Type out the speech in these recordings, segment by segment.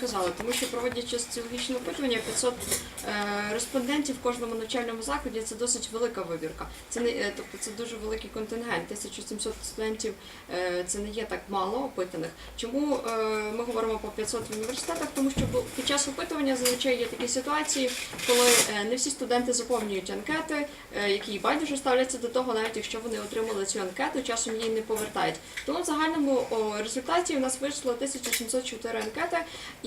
казали, тому що проводячи соціологічне опитування, 500 е, респондентів в кожному навчальному закладі це досить велика вибірка. Це не е, тобто це дуже великий контингент. 1700 студентів е, це не є так мало опитаних. Чому ми говоримо по 500 в університетах? Тому що під час опитування зазвичай є такі ситуації, коли не всі студенти заповнюють анкети, які байдуже ставляться до того, навіть якщо вони отримали цю анкету, часом її не повертають. Тому в загальному результаті у нас вийшло 1704 анкети,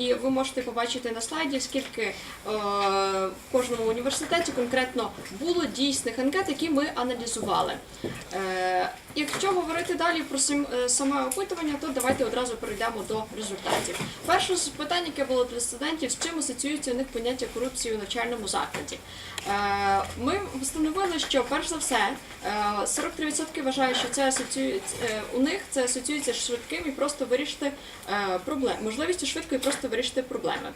і ви можете побачити на слайді, скільки е, кожному університеті конкретно було дійсних анкет, які ми аналізували. Е, якщо говорити далі про е, саме опитування, то давайте одразу перейдемо до результатів. Перше з питань, яке було для студентів, з чим асоціюється у них поняття корупції у навчальному закладі. Е, ми встановили, що перш за все е, 43% вважають, що це асоціюється у них це асоціюється швидким і просто вирішити е, проблем, можливістю швидко і просто вирішити проблеми.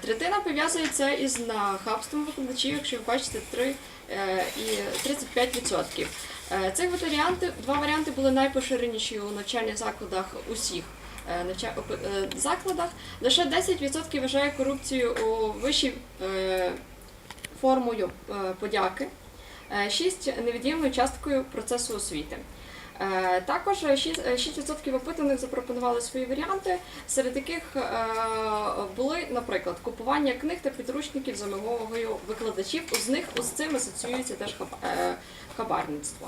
Третина пов'язує це із нахабством викладачів, якщо ви бачите 3 е, і 35%. Е, Цих варіанти, два варіанти були найпоширеніші у навчальних закладах усіх е, е, закладах. Лише 10% вважає корупцію у вищій е, формою е, подяки, 6 невід'ємною часткою процесу освіти. Е, Також 6%, е, 6% опитаних запропонували свої варіанти, серед яких е, були, наприклад, купування книг та підручників за вимогою викладачів. З них з цим асоціюється теж хаба- хабарництво.